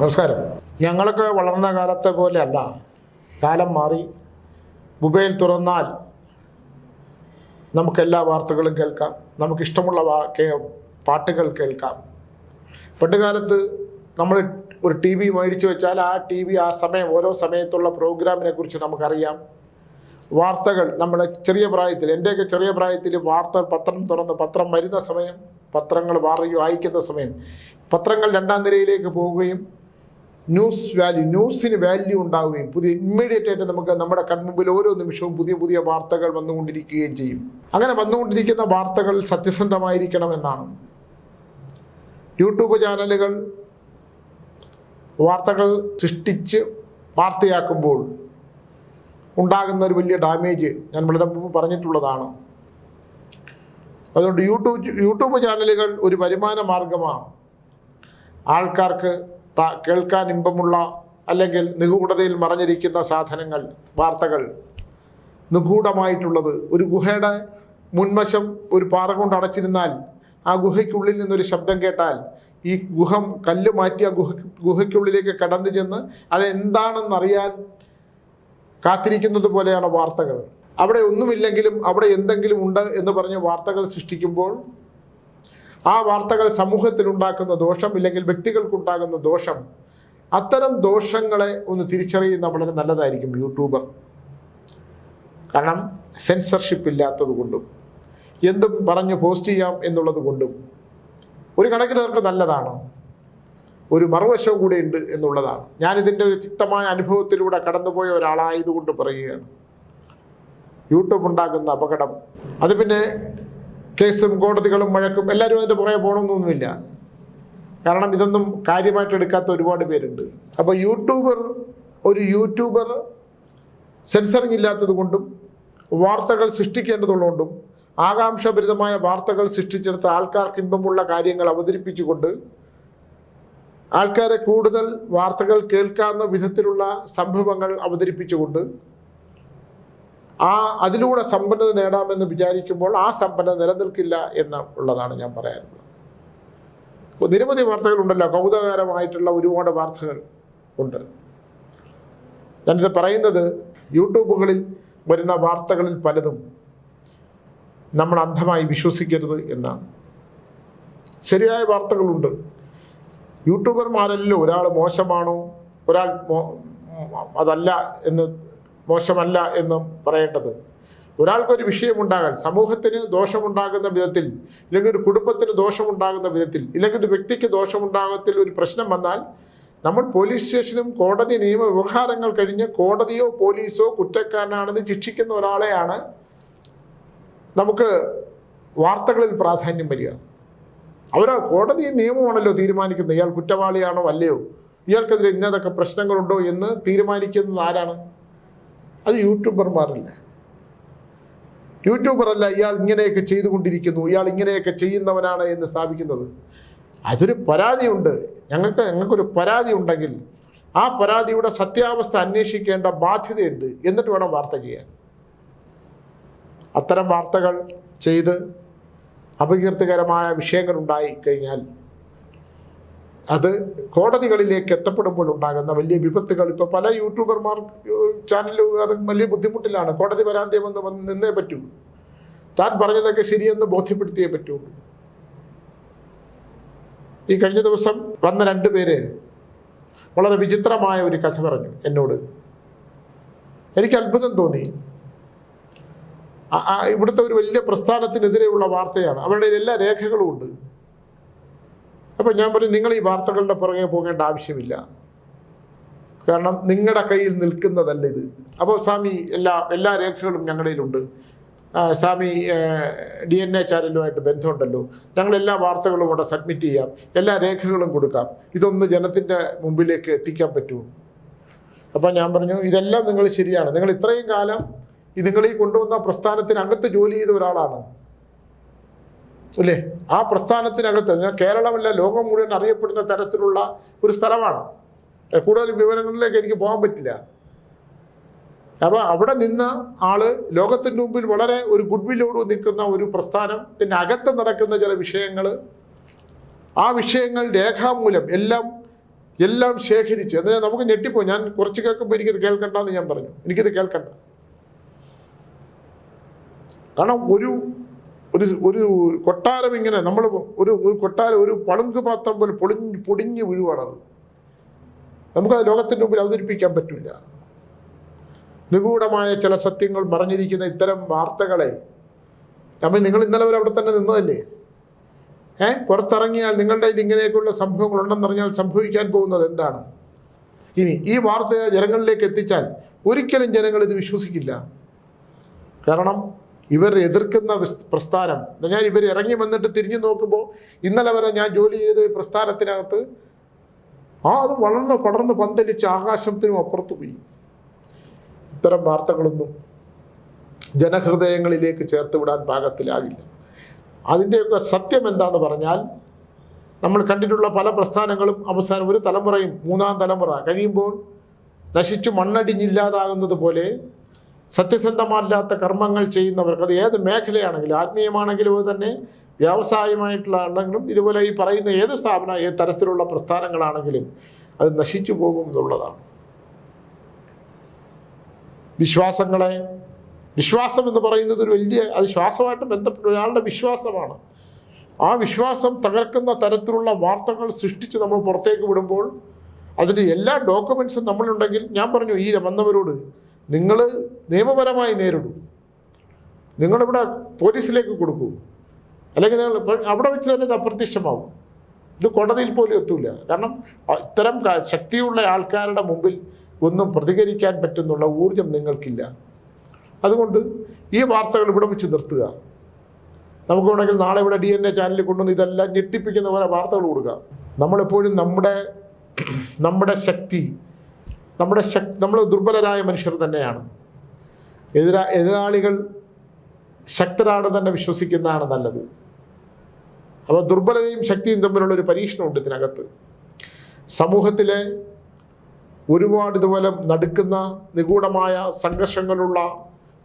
നമസ്കാരം. ഞങ്ങളൊക്കെ വളർന്ന കാലത്തെ പോലെ അല്ല കാലം മാറി. മൊബൈൽ തുറന്നാൽ നമുക്കെല്ലാ വാർത്തകളും കേൾക്കാം. നമുക്കിഷ്ടമുള്ള പാട്ടുകൾ കേൾക്കാം. പണ്ട് കാലത്ത് നമ്മൾ ഒരു ടി വി മേടിച്ചു വെച്ചാൽ ആ ടി വി ആ സമയം ഓരോ സമയത്തുള്ള പ്രോഗ്രാമിനെ കുറിച്ച് നമുക്കറിയാം. വാർത്തകൾ നമ്മുടെ ചെറിയ പ്രായത്തിൽ എന്റെയൊക്കെ ചെറിയ പ്രായത്തിൽ വാർത്ത പത്രം തുറന്ന് പത്രം വരുന്ന സമയം പത്രങ്ങൾ വാറുകയും വായിക്കുന്ന സമയം പത്രങ്ങൾ രണ്ടാം നിരയിലേക്ക് പോവുകയും ന്യൂസ് വാല്യൂ ന്യൂസിന് വാല്യൂ ഉണ്ടാവുകയും പുതിയ ഇമ്മീഡിയറ്റ് ആയിട്ട് നമുക്ക് നമ്മുടെ കൺമുമ്പിൽ ഓരോ നിമിഷവും പുതിയ പുതിയ വാർത്തകൾ വന്നുകൊണ്ടിരിക്കുകയും ചെയ്യും. അങ്ങനെ വന്നുകൊണ്ടിരിക്കുന്ന വാർത്തകൾ സത്യസന്ധമായിരിക്കണം എന്നാണ്. യൂട്യൂബ് ചാനലുകൾ വാർത്തകൾ സൃഷ്ടിച്ച് വാർത്തയാക്കുമ്പോൾ ഉണ്ടാകുന്ന ഒരു വലിയ ഡാമേജ് ഞാൻ വളരെ മുമ്പ് പറഞ്ഞിട്ടുള്ളതാണ്. അതുകൊണ്ട് യൂട്യൂബ് യൂട്യൂബ് ചാനലുകൾ ഒരു വരുമാന മാർഗമാണ്. ആൾക്കാർക്ക് കേൾക്കാൻ ഇമ്പമുള്ള അല്ലെങ്കിൽ നിഗൂഢതയിൽ മറഞ്ഞിരിക്കുന്ന സാധനങ്ങൾ വാർത്തകൾ. നിഗൂഢമായിട്ടുള്ളത് ഒരു ഗുഹയുടെ മുൻവശം ഒരു പാറ കൊണ്ട് അടച്ചിരുന്നാൽ ആ ഗുഹയ്ക്കുള്ളിൽ നിന്നൊരു ശബ്ദം കേട്ടാൽ ഈ ഗുഹ കല്ല് മാറ്റി ആ ഗുഹ ഗുഹയ്ക്കുള്ളിലേക്ക് കടന്നു ചെന്ന് അതെന്താണെന്നറിയാൻ കാത്തിരിക്കുന്നത് പോലെയാണ് വാർത്തകൾ. അവിടെ ഒന്നുമില്ലെങ്കിലും അവിടെ എന്തെങ്കിലും ഉണ്ട് എന്ന് പറഞ്ഞ് വാർത്തകൾ സൃഷ്ടിക്കുമ്പോൾ ആ വാർത്തകൾ സമൂഹത്തിൽ ഉണ്ടാക്കുന്ന ദോഷം ഇല്ലെങ്കിൽ വ്യക്തികൾക്കുണ്ടാകുന്ന ദോഷം അത്തരം ദോഷങ്ങളെ ഒന്ന് തിരിച്ചറിയുന്ന വളരെ നല്ലതായിരിക്കും യൂട്യൂബർ. കാരണം സെൻസർഷിപ്പ് ഇല്ലാത്തത് കൊണ്ടും എന്തും പറഞ്ഞ് പോസ്റ്റ് ചെയ്യാം എന്നുള്ളത് കൊണ്ടും ഒരു കണക്കിന് അവർക്ക് നല്ലതാണ് ഒരു മറുവശവും കൂടെ ഉണ്ട് എന്നുള്ളതാണ്. ഞാനിതിന്റെ ഒരു തിക്തമായ അനുഭവത്തിലൂടെ കടന്നുപോയ ഒരാളായതുകൊണ്ട് പറയുകയാണ്. യൂട്യൂബ് ഉണ്ടാകുന്ന അപകടം അത് പിന്നെ കേസും കോടതികളും വഴക്കും എല്ലാവരും അതിന്റെ പുറകെ പോകണമെന്നൊന്നുമില്ല കാരണം ഇതൊന്നും കാര്യമായിട്ട് എടുക്കാത്ത ഒരുപാട് പേരുണ്ട്. അപ്പോൾ യൂട്യൂബർ ഒരു യൂട്യൂബർ സെൻസറിങ് ഇല്ലാത്തത് കൊണ്ടും വാർത്തകൾ സൃഷ്ടിക്കേണ്ടതുള്ളതുകൊണ്ടും ആകാംക്ഷഭരിതമായ വാർത്തകൾ സൃഷ്ടിച്ചെടുത്ത ആൾക്കാർക്ക് ഇമ്പമുള്ള കാര്യങ്ങൾ അവതരിപ്പിച്ചുകൊണ്ട് ആൾക്കാരെ കൂടുതൽ വാർത്തകൾ കേൾക്കാവുന്ന വിധത്തിലുള്ള സംഭവങ്ങൾ അവതരിപ്പിച്ചുകൊണ്ട് ആ അതിലൂടെ സമ്പന്നത നേടാമെന്ന് വിചാരിക്കുമ്പോൾ ആ സമ്പന്നത നിലനിൽക്കില്ല എന്ന് ഉള്ളതാണ് ഞാൻ പറയാനുള്ളത്. നിരവധി വാർത്തകളുണ്ടല്ലോ കൗതുകകരമായിട്ടുള്ള ഒരുപാട് വാർത്തകൾ ഉണ്ട്. ഞാനിത് പറയുന്നത് യൂട്യൂബുകളിൽ വരുന്ന വാർത്തകളിൽ പലതും നമ്മൾ അന്ധമായി വിശ്വസിക്കരുത് എന്നാണ്. ശരിയായ വാർത്തകളുണ്ട്. യൂട്യൂബർമാരല്ലോ ഒരാൾ മോശമാണോ ഒരാൾ അതല്ല എന്ന് മോശമല്ല എന്നും പറയേണ്ടത്. ഒരാൾക്കൊരു വിഷയമുണ്ടാകാൻ സമൂഹത്തിന് ദോഷമുണ്ടാകുന്ന വിധത്തിൽ ഇല്ലെങ്കിൽ ഒരു കുടുംബത്തിന് ദോഷമുണ്ടാകുന്ന വിധത്തിൽ ഇല്ലെങ്കിൽ ഒരു വ്യക്തിക്ക് ദോഷമുണ്ടാകത്തിൽ ഒരു പ്രശ്നം വന്നാൽ നമ്മൾ പോലീസ് സ്റ്റേഷനും കോടതി നിയമ വ്യവഹാരങ്ങൾ കഴിഞ്ഞ് കോടതിയോ പോലീസോ കുറ്റക്കാരനാണെന്ന് ശിക്ഷിക്കുന്ന ഒരാളെയാണ് നമുക്ക് വാർത്തകളിൽ പ്രാധാന്യം വരിക. അവർ കോടതി നിയമമാണല്ലോ തീരുമാനിക്കുന്നത്. ഇയാൾ കുറ്റവാളിയാണോ അല്ലയോ? ഇയാൾക്കെതിരെ ഇന്നതൊക്കെ പ്രശ്നങ്ങളുണ്ടോ എന്ന് തീരുമാനിക്കുന്നത് ആരാണ്? അത് യൂട്യൂബർമാരല്ല. യൂട്യൂബറല്ല ഇയാൾ ഇങ്ങനെയൊക്കെ ചെയ്തുകൊണ്ടിരിക്കുന്നു ഇയാൾ ഇങ്ങനെയൊക്കെ ചെയ്യുന്നവനാണ് എന്ന് സ്ഥാപിക്കുന്നത്. അതൊരു പരാതിയുണ്ട്. ഞങ്ങൾക്ക് ഞങ്ങൾക്കൊരു പരാതി ഉണ്ടെങ്കിൽ ആ പരാതിയുടെ സത്യാവസ്ഥ അന്വേഷിക്കേണ്ട ബാധ്യതയുണ്ട് എന്നിട്ട് വേണം വാർത്ത ചെയ്യാൻ. അത്തരം വാർത്തകൾ ചെയ്ത് അപകീർത്തികരമായ വിഷയങ്ങൾ ഉണ്ടായി കഴിഞ്ഞാൽ അത് കോടതികളിലേക്ക് എത്തപ്പെടുമ്പോൾ ഉണ്ടാകുന്ന വലിയ വിപത്തുകൾ. ഇപ്പോൾ പല യൂട്യൂബർമാർ ചാനലുകാരും വലിയ ബുദ്ധിമുട്ടിലാണ്. കോടതി പരാതി വന്ന് വന്ന് നിന്നേ പറ്റൂ. താൻ പറഞ്ഞതൊക്കെ ശരിയെന്ന് ബോധ്യപ്പെടുത്തിയേ പറ്റുള്ളൂ ഈ കഴിഞ്ഞ ദിവസം വന്ന രണ്ട് പേര് വളരെ വിചിത്രമായ ഒരു കഥ പറഞ്ഞു എന്നോട്. എനിക്ക് അത്ഭുതം തോന്നി. ഇവിടുത്തെ ഒരു വലിയ പ്രസ്ഥാനത്തിനെതിരെയുള്ള വാർത്തയാണ്. അവരുടെ എല്ലാ രേഖകളും ഉണ്ട്. അപ്പം ഞാൻ പറഞ്ഞു നിങ്ങൾ ഈ വാർത്തകളുടെ പുറകെ പോകേണ്ട ആവശ്യമില്ല. കാരണം നിങ്ങളുടെ കയ്യിൽ നിൽക്കുന്നതല്ല ഇത്. അപ്പോൾ സ്വാമി എല്ലാ എല്ലാ രേഖകളും ഞങ്ങളുടെയിലുണ്ട് സ്വാമി ഡി എൻ എ ചാനലുമായിട്ട് ബന്ധമുണ്ടല്ലോ. ഞങ്ങൾ എല്ലാ വാർത്തകളും ഇവിടെ സബ്മിറ്റ് ചെയ്യാം. എല്ലാ രേഖകളും കൊടുക്കാം. ഇതൊന്ന് ജനത്തിന്റെ മുമ്പിലേക്ക് എത്തിക്കാൻ പറ്റുമോ? അപ്പം ഞാൻ പറഞ്ഞു ഇതെല്ലാം നിങ്ങൾ ശരിയാണ്. നിങ്ങൾ ഇത്രയും കാലം നിങ്ങൾ ഈ കൊണ്ടുവന്ന പ്രസ്ഥാനത്തിനകത്ത് ജോലി ചെയ്ത ഒരാളാണ്. അല്ലേ ആ പ്രസ്ഥാനത്തിനകത്ത് കേരളമല്ല ലോകം മുഴുവൻ അറിയപ്പെടുന്ന തരത്തിലുള്ള ഒരു സ്ഥലമാണ്. കൂടുതൽ വിവരങ്ങളിലേക്ക് എനിക്ക് പോകാൻ പറ്റില്ല. അപ്പോൾ അവിടെ നിന്ന് ആൾ ലോകത്തിന്റെ മുമ്പിൽ വളരെ ഒരു ഗുഡ്വില്ലോട് നിൽക്കുന്ന ഒരു പ്രസ്ഥാനത്തിന്റെ അകത്ത് നടക്കുന്ന ചില വിഷയങ്ങൾ ആ വിഷയങ്ങൾ രേഖാമൂലം എല്ലാം എല്ലാം ശേഖരിച്ച് എന്നാൽ നമുക്ക് ഞെട്ടിപ്പോ ഞാൻ കുറച്ച് കേൾക്കുമ്പോൾ എനിക്കിത് കേൾക്കണ്ടെന്ന് ഞാൻ പറഞ്ഞു. എനിക്കിത് കേൾക്കണ്ട. കാരണം ഒരു ഒരു ഒരു കൊട്ടാരം ഇങ്ങനെ നമ്മൾ ഒരു കൊട്ടാരം ഒരു പളുങ്ക് പാത്രം പോലെ പൊളിഞ്ഞ് പൊടിഞ്ഞ് വീഴുവാണത് അത്. ലോകത്തിന്റെ മുമ്പിൽ അവതരിപ്പിക്കാൻ പറ്റില്ല. നിഗൂഢമായ ചില സത്യങ്ങൾ മറഞ്ഞിരിക്കുന്ന ഇത്തരം വാർത്തകളെ നമ്മൾ നിങ്ങൾ ഇന്നലെ വരെ അവിടെ തന്നെ നിന്നതല്ലേ? ഏ? പുറത്തിറങ്ങിയാൽ നിങ്ങളുടെ ഇതിങ്ങനെയൊക്കെയുള്ള സംഭവങ്ങൾ ഉണ്ടെന്നറിഞ്ഞാൽ സംഭവിക്കാൻ പോകുന്നത് എന്താണ്? ഇനി ഈ വാർത്ത ജനങ്ങളിലേക്ക് എത്തിച്ചാൽ ഒരിക്കലും ജനങ്ങൾ ഇത് വിശ്വസിക്കില്ല. കാരണം ഇവർ എതിർക്കുന്ന പ്രസ്ഥാനം. ഞാൻ ഇവർ ഇറങ്ങി വന്നിട്ട് തിരിഞ്ഞു നോക്കുമ്പോൾ ഇന്നലെ വരെ ഞാൻ ജോലി ചെയ്ത പ്രസ്ഥാനത്തിനകത്ത് ആ അത് വളർന്ന് പടർന്ന് പന്തലിച്ച് ആകാശത്തിനും അപ്പുറത്ത് പോയി. ഇത്തരം വാർത്തകളൊന്നും ജനഹൃദയങ്ങളിലേക്ക് ചേർത്ത് വിടാൻ പാകത്തിലാകില്ല. അതിന്റെയൊക്കെ സത്യം എന്താന്ന് പറഞ്ഞാൽ നമ്മൾ കണ്ടിട്ടുള്ള പല പ്രസ്ഥാനങ്ങളും അവസാനം ഒരു തലമുറയും മൂന്നാം തലമുറ കഴിയുമ്പോൾ നശിച്ചു മണ്ണടിഞ്ഞില്ലാതാകുന്നത് പോലെ സത്യസന്ധമല്ലാത്ത കർമ്മങ്ങൾ ചെയ്യുന്നവർക്ക് അത് ഏത് മേഖലയാണെങ്കിലും ആത്മീയമാണെങ്കിലും തന്നെ വ്യാവസായികമായിട്ടുള്ള ആണെങ്കിലും ഇതുപോലെ ഈ പറയുന്ന ഏത് സ്ഥാപന ഏത് തരത്തിലുള്ള പ്രസ്ഥാനങ്ങളാണെങ്കിലും അത് നശിച്ചു പോകും എന്നുള്ളതാണ്. വിശ്വാസങ്ങളെ വിശ്വാസം എന്ന് പറയുന്നത് ഒരു വലിയ അത് ശ്വാസമായിട്ട് ബന്ധപ്പെട്ട ഒരാളുടെ വിശ്വാസമാണ്. ആ വിശ്വാസം തകർക്കുന്ന തരത്തിലുള്ള വാർത്തകൾ സൃഷ്ടിച്ച് നമ്മൾ പുറത്തേക്ക് വിടുമ്പോൾ അതിന്റെ എല്ലാ ഡോക്യുമെൻസും നമ്മളുണ്ടെങ്കിൽ ഞാൻ പറഞ്ഞു ഈ വന്നവരോട് നിങ്ങൾ നിയമപരമായി നേരിടൂ. നിങ്ങളിവിടെ പോലീസിലേക്ക് കൊടുക്കൂ. അല്ലെങ്കിൽ നിങ്ങൾ അവിടെ വെച്ച് തന്നെ ഇത് അപ്രത്യക്ഷമാവും. ഇത് കോടതിയിൽ പോലും എത്തൂല. കാരണം ഇത്തരം ശക്തിയുള്ള ആൾക്കാരുടെ മുമ്പിൽ ഒന്നും പ്രതികരിക്കാൻ പറ്റുന്നുള്ള ഊർജം നിങ്ങൾക്കില്ല. അതുകൊണ്ട് ഈ വാർത്തകൾ ഇവിടെ വെച്ച് നിർത്തുക. നമുക്ക് വേണമെങ്കിൽ നാളെ ഇവിടെ ഡി എൻ എ ചാനലിൽ കൊണ്ടുവന്ന് ഇതെല്ലാം ഞെട്ടിപ്പിക്കുന്ന പോലെ വാർത്തകൾ കൊടുക്കുക നമ്മളെപ്പോഴും നമ്മുടെ നമ്മുടെ ശക്തി നമ്മുടെ ശക്തി നമ്മൾ ദുർബലരായ മനുഷ്യർ തന്നെയാണ്. എതിരാ എതിരാളികൾ ശക്തരാണെന്ന് തന്നെ വിശ്വസിക്കുന്നതാണ് നല്ലത്. അപ്പോൾ ദുർബലതയും ശക്തിയും തമ്മിലുള്ള ഒരു പരീക്ഷണമുണ്ട് ഇതിനകത്ത്. സമൂഹത്തിലെ ഒരുപാട് ഇതുപോലെ നടുക്കുന്ന നിഗൂഢമായ സംഘർഷങ്ങളുള്ള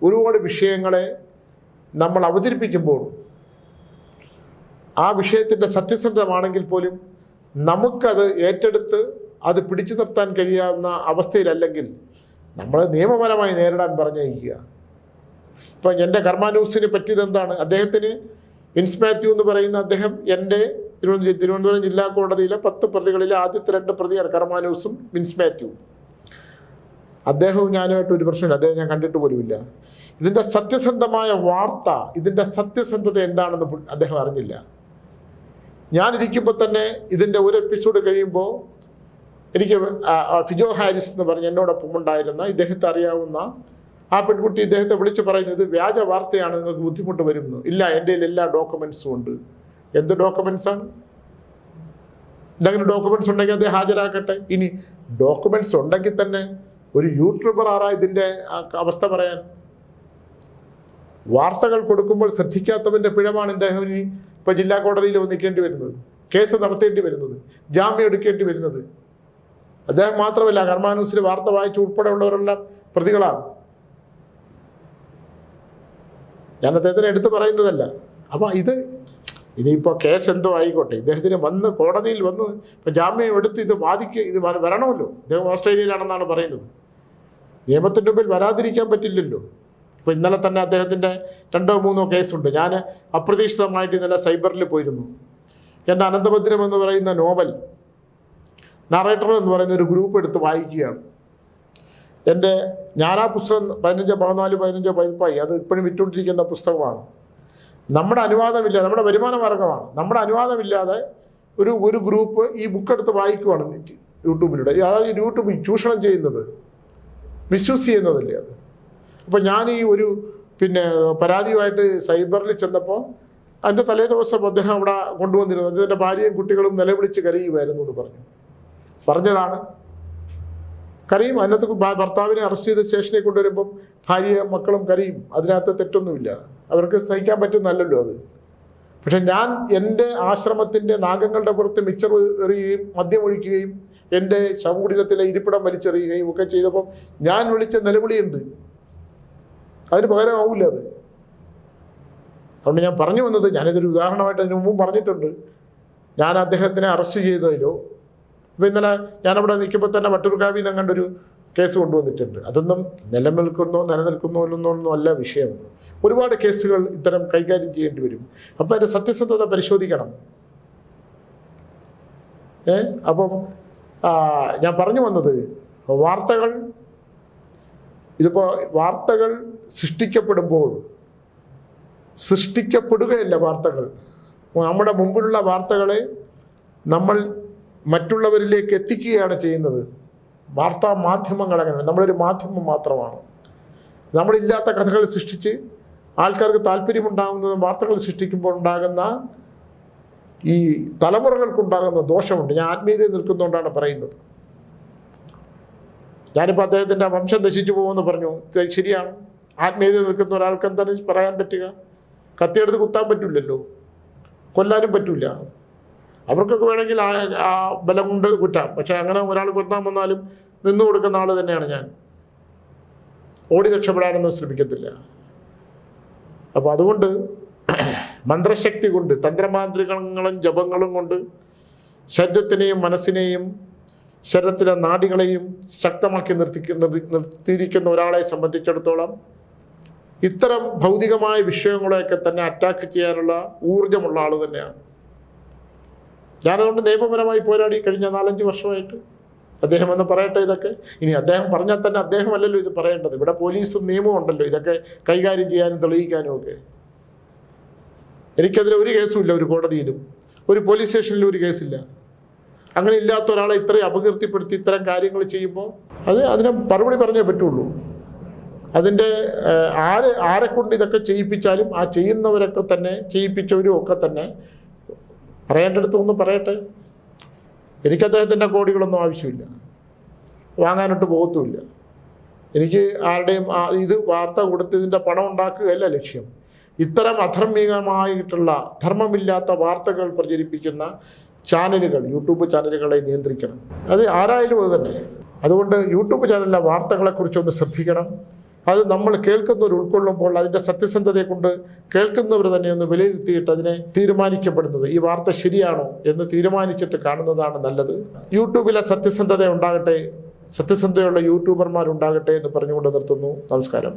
ഒരുപാട് വിഷയങ്ങളെ നമ്മൾ അവതരിപ്പിക്കുമ്പോൾ ആ വിഷയത്തിന്റെ സത്യസന്ധമാണെങ്കിൽ പോലും നമുക്കത് ഏറ്റെടുത്ത് അത് പിടിച്ചു നിർത്താൻ കഴിയാവുന്ന അവസ്ഥയിലല്ലെങ്കിൽ നമ്മൾ നിയമപരമായി നേരിടാൻ പറഞ്ഞയക്കുക. ഇപ്പം എന്റെ കർമാനൂസിന് പറ്റിയത് എന്താണ്? അദ്ദേഹത്തിന് വിൻസ് മാത്യു എന്ന് പറയുന്ന അദ്ദേഹം എന്റെ തിരുവനന്തപുരം തിരുവനന്തപുരം ജില്ലാ കോടതിയിലെ പത്ത് പ്രതികളിലെ ആദ്യത്തെ രണ്ട് പ്രതിയാണ് കർമാനൂസും വിൻസ് മാത്യു. അദ്ദേഹവും ഞാനുമായിട്ട് ഒരു പ്രശ്നമില്ല. അദ്ദേഹം ഞാൻ കണ്ടിട്ട് പോലുമില്ല. ഇതിന്റെ സത്യസന്ധമായ വാർത്ത ഇതിന്റെ സത്യസന്ധത എന്താണെന്ന് അദ്ദേഹം അറിഞ്ഞില്ല. ഞാനിരിക്കുമ്പോൾ തന്നെ ഇതിന്റെ ഒരു എപ്പിസോഡ് കഴിയുമ്പോൾ എനിക്ക് ഫിജോ ഹാരിസ് എന്ന് പറഞ്ഞ് എന്നോടൊപ്പം ഉണ്ടായിരുന്ന ഇദ്ദേഹത്തെ അറിയാവുന്ന ആ പെൺകുട്ടി ഇദ്ദേഹത്തെ വിളിച്ച് പറയുന്നത് വ്യാജ വാർത്തയാണ് നിങ്ങൾക്ക് ബുദ്ധിമുട്ട് വരുന്നു. ഇല്ല എന്റെ കയ്യിൽ എല്ലാ ഡോക്യുമെൻസും ഉണ്ട്. എന്ത് ഡോക്യുമെൻസാണ് എന്തെങ്കിലും ഡോക്യുമെന്റ്സ് ഉണ്ടെങ്കിൽ അത് ഹാജരാക്കട്ടെ? ഇനി ഡോക്യുമെന്റ്സ് ഉണ്ടെങ്കിൽ തന്നെ ഒരു യൂട്യൂബർ ആറാ ഇതിന്റെ അവസ്ഥ പറയാൻ? വാർത്തകൾ കൊടുക്കുമ്പോൾ ശ്രദ്ധിക്കാത്തവന്റെ പിഴമാണ് ഇദ്ദേഹം ഇനി ഇപ്പൊ ജില്ലാ കോടതിയിൽ വന്നിക്കേണ്ടി വരുന്നത്. കേസ് നടത്തേണ്ടി വരുന്നത്. ജാമ്യം എടുക്കേണ്ടി വരുന്നത്. അദ്ദേഹം മാത്രമല്ല കർമാനൂസിൽ വാർത്ത വായിച്ച് ഉൾപ്പെടെയുള്ളവരെല്ലാം പ്രതികളാണ്. ഞാൻ അദ്ദേഹത്തിന് എടുത്തു പറയുന്നതല്ല. അപ്പം ഇത് ഇനിയിപ്പോൾ കേസ് എന്തോ ആയിക്കോട്ടെ. ഇദ്ദേഹത്തിന് വന്ന് കോടതിയിൽ വന്ന് ഇപ്പം ജാമ്യം എടുത്ത് ഇത് വാദിക്കുക ഇത് വര- വരണമല്ലോ. ഇദ്ദേഹം ഓസ്ട്രേലിയയിലാണെന്നാണ് പറയുന്നത്. നിയമത്തിന്റെ മുമ്പിൽ വരാതിരിക്കാൻ പറ്റില്ലല്ലോ. ഇപ്പോൾ ഇന്നലെ തന്നെ അദ്ദേഹത്തിന്റെ രണ്ടോ മൂന്നോ കേസുണ്ട്. ഞാൻ അപ്രതീക്ഷിതമായിട്ട് ഇന്നലെ സൈബറിൽ പോയിരുന്നു. എന്റെ അനന്തഭദ്രം എന്ന് പറയുന്ന നോവൽ നറേറ്റർ എന്ന് പറയുന്ന ഒരു ഗ്രൂപ്പ് എടുത്ത് വായിക്കുകയാണ്. എന്റെ ആ പുസ്തകം പതിനഞ്ചോ പതിനാല് പതിനഞ്ചോ പതിപ്പായി അത് ഇപ്പോഴും വിറ്റുകൊണ്ടിരിക്കുന്ന പുസ്തകമാണ്. നമ്മുടെ അനുവാദമില്ല നമ്മുടെ വരുമാന മാർഗമാണ്. നമ്മുടെ അനുവാദമില്ലാതെ ഒരു ഒരു ഗ്രൂപ്പ് ഈ ബുക്ക് എടുത്ത് വായിക്കുവാണ് യൂട്യൂബിലൂടെ. അതായത് യൂട്യൂബ് ചൂഷണം ചെയ്യുന്നത് മിസ്യൂസ് ചെയ്യുന്നതല്ലേ അത്. അപ്പോൾ ഞാൻ ഈ ഒരു പിന്നെ പരാതിയുമായിട്ട് സൈബറിൽ ചെന്നപ്പോൾ അതിന്റെ തലേ ദിവസം അദ്ദേഹം അവിടെ കൊണ്ടുവന്നിരുന്നു. അദ്ദേഹത്തിന്റെ ഭാര്യയും കുട്ടികളും നിലവിളിച്ച് കരയുമായിരുന്നു എന്ന് പറഞ്ഞു. പറഞ്ഞതാണ്. കരയും അതിനകത്ത് ഭർത്താവിനെ അറസ്റ്റ് ചെയ്ത സ്റ്റേഷനിൽ കൊണ്ടുവരുമ്പം ഭാര്യയും മക്കളും കരയും അതിനകത്ത് തെറ്റൊന്നുമില്ല. അവർക്ക് സഹിക്കാൻ പറ്റുന്നല്ലോ അത്. പക്ഷെ ഞാൻ എന്റെ ആശ്രമത്തിന്റെ നാഗങ്ങളുടെ പുറത്ത് മിക്സർ എറിയുകയും മദ്യം ഒഴിക്കുകയും എന്റെ ശവകുടീരത്തിലെ ഇരിപ്പിടം വലിച്ചെറിയുകയും ഒക്കെ ചെയ്തപ്പം ഞാൻ വിളിച്ച നിലവിളിയുണ്ട്. അതിന് പകരമാവില്ല അത്. അതുകൊണ്ട് ഞാൻ പറഞ്ഞു വന്നത് ഞാനിതൊരു ഉദാഹരണമായിട്ട് അതിന് മുമ്പും പറഞ്ഞിട്ടുണ്ട്. ഞാൻ അദ്ദേഹത്തിനെ അറസ്റ്റ് ചെയ്തതിലോ ഇപ്പോൾ ഇന്നലെ ഞാനവിടെ നിൽക്കുമ്പോൾ തന്നെ വട്ടൂർക്കാവിൽ നിന്ന് കണ്ടൊരു കേസ് കൊണ്ടുവന്നിട്ടുണ്ട്. അതൊന്നും നിലനിൽക്കുന്നോ നിലനിൽക്കുന്നോ എന്നൊന്നും അല്ല വിഷയം. ഒരുപാട് കേസുകൾ ഇത്തരം കൈകാര്യം ചെയ്യേണ്ടി വരും. അപ്പോൾ അതിന്റെ സത്യസന്ധത പരിശോധിക്കണം. ഏ? അപ്പം ഞാൻ പറഞ്ഞു വന്നത് വാർത്തകൾ ഇതിപ്പോൾ വാർത്തകൾ സൃഷ്ടിക്കപ്പെടുമ്പോൾ സൃഷ്ടിക്കപ്പെടുകയല്ല വാർത്തകൾ. നമ്മുടെ മുമ്പിലുള്ള വാർത്തകളെ നമ്മൾ മറ്റുള്ളവരിലേക്ക് എത്തിക്കുകയാണ് ചെയ്യുന്നത്. വാർത്താ മാധ്യമങ്ങൾ അങ്ങനെ നമ്മളൊരു മാധ്യമം മാത്രമാണ്. നമ്മളില്ലാത്ത കഥകൾ സൃഷ്ടിച്ച് ആൾക്കാർക്ക് താല്പര്യമുണ്ടാകുന്നതും വാർത്തകൾ സൃഷ്ടിക്കുമ്പോൾ ഉണ്ടാകുന്ന ഈ തലമുറകൾക്കുണ്ടാകുന്ന ദോഷമുണ്ട്. ഞാൻ ആത്മീയതയിൽ നിൽക്കുന്നതുകൊണ്ടാണ് പറയുന്നത്. ഞാനിപ്പോൾ അദ്ദേഹത്തിന്റെ വംശം നശിച്ചു പോകുമെന്ന് പറഞ്ഞു. ശരിയാണ്. ആത്മീയതയിൽ നിൽക്കുന്ന ഒരാൾക്ക് എന്താണ് പറയാൻ പറ്റുക? കത്തിയെടുത്ത് കുത്താൻ പറ്റില്ലല്ലോ കൊല്ലാനും പറ്റില്ല അവർക്കൊക്കെ വേണമെങ്കിൽ ആ ബലം കൊണ്ട് കുറ്റാം. പക്ഷെ അങ്ങനെ ഒരാൾ കൊത്താൻ വന്നാലും നിന്നു കൊടുക്കുന്ന ആൾ തന്നെയാണ് ഞാൻ. ഓടി രക്ഷപ്പെടാനൊന്നും ശ്രമിക്കത്തില്ല. അപ്പോൾ അതുകൊണ്ട് മന്ത്രശക്തി കൊണ്ട് തന്ത്രമാന്ത്രികങ്ങളും ജപങ്ങളും കൊണ്ട് ശരീരത്തിനെയും മനസ്സിനെയും ശരീരത്തിലെ നാടികളെയും ശക്തമാക്കി നിർത്തി- നിർത്തിയിരിക്കുന്ന ഒരാളെ സംബന്ധിച്ചിടത്തോളം ഇത്തരം ഭൗതികമായ വിഷയങ്ങളെയൊക്കെ തന്നെ അറ്റാക്ക് ചെയ്യാനുള്ള ഊർജമുള്ള ആൾ തന്നെയാണ്. ഞാനതുകൊണ്ട് നിയമപരമായി പോരാടി കഴിഞ്ഞ നാലഞ്ച് വർഷമായിട്ട്. അദ്ദേഹം എന്ന് പറയട്ടെ ഇതൊക്കെ? ഇനി അദ്ദേഹം പറഞ്ഞാൽ തന്നെ അദ്ദേഹമല്ലല്ലോ ഇത് പറയേണ്ടത്. ഇവിടെ പോലീസും നിയമവും ഉണ്ടല്ലോ. ഇതൊക്കെ കൈകാര്യം ചെയ്യാനും തെളിയിക്കാനും ഒക്കെ. എനിക്കെതിരെ ഒരു കേസുമില്ല ഒരു കോടതിയിലും. ഒരു പോലീസ് സ്റ്റേഷനിലും ഒരു കേസില്ല. അങ്ങനെ ഇല്ലാത്ത ഒരാളെ ഇത്രയും അപകീർത്തിപ്പെടുത്തി ഇത്തരം കാര്യങ്ങൾ ചെയ്യുമ്പോൾ അത് അതിനെ മറുപടി പറഞ്ഞേ പറ്റുള്ളൂ. അതിന്റെ ആര് ആരെക്കൊണ്ട് കൊണ്ട് ഇതൊക്കെ ചെയ്യിപ്പിച്ചാലും ആ ചെയ്യുന്നവരൊക്കെ തന്നെ ചെയ്യിപ്പിച്ചവരും ഒക്കെ തന്നെ പറയേണ്ടടുത്ത് ഒന്ന് പറയട്ടെ? എനിക്ക് അദ്ദേഹത്തിന്റെ കോടികളൊന്നും ആവശ്യമില്ല. വാങ്ങാനോട്ട് പോകത്തുമില്ല. എനിക്ക് ആരുടെയും ഇത് വാർത്ത കൊടുത്തതിന്റെ പണം ഉണ്ടാക്കുകയല്ല ലക്ഷ്യം. ഇത്തരം അധർമ്മികമായിട്ടുള്ള ധർമ്മമില്ലാത്ത വാർത്തകൾ പ്രചരിപ്പിക്കുന്ന ചാനലുകൾ യൂട്യൂബ് ചാനലുകളെ നിയന്ത്രിക്കണം. അത് ആരായാലും അത് തന്നെ. അതുകൊണ്ട് യൂട്യൂബ് ചാനലിലെ വാർത്തകളെക്കുറിച്ചൊന്ന് ശ്രദ്ധിക്കണം. അത് നമ്മൾ കേൾക്കുന്നവർ ഉൾക്കൊള്ളുമ്പോൾ അതിന്റെ സത്യസന്ധതയെ കൊണ്ട് കേൾക്കുന്നവർ തന്നെ ഒന്ന് വിലയിരുത്തിയിട്ട് അതിനെ തീരുമാനിക്കപ്പെടുന്നത്. ഈ വാർത്ത ശരിയാണോ എന്ന് തീരുമാനിച്ചിട്ട് കാണുന്നതാണ് നല്ലത്. യൂട്യൂബിലെ സത്യസന്ധത ഉണ്ടാകട്ടെ സത്യസന്ധതയുള്ള യൂട്യൂബർമാർ ഉണ്ടാകട്ടെ എന്ന് പറഞ്ഞുകൊണ്ട് നിർത്തുന്നു. നമസ്കാരം.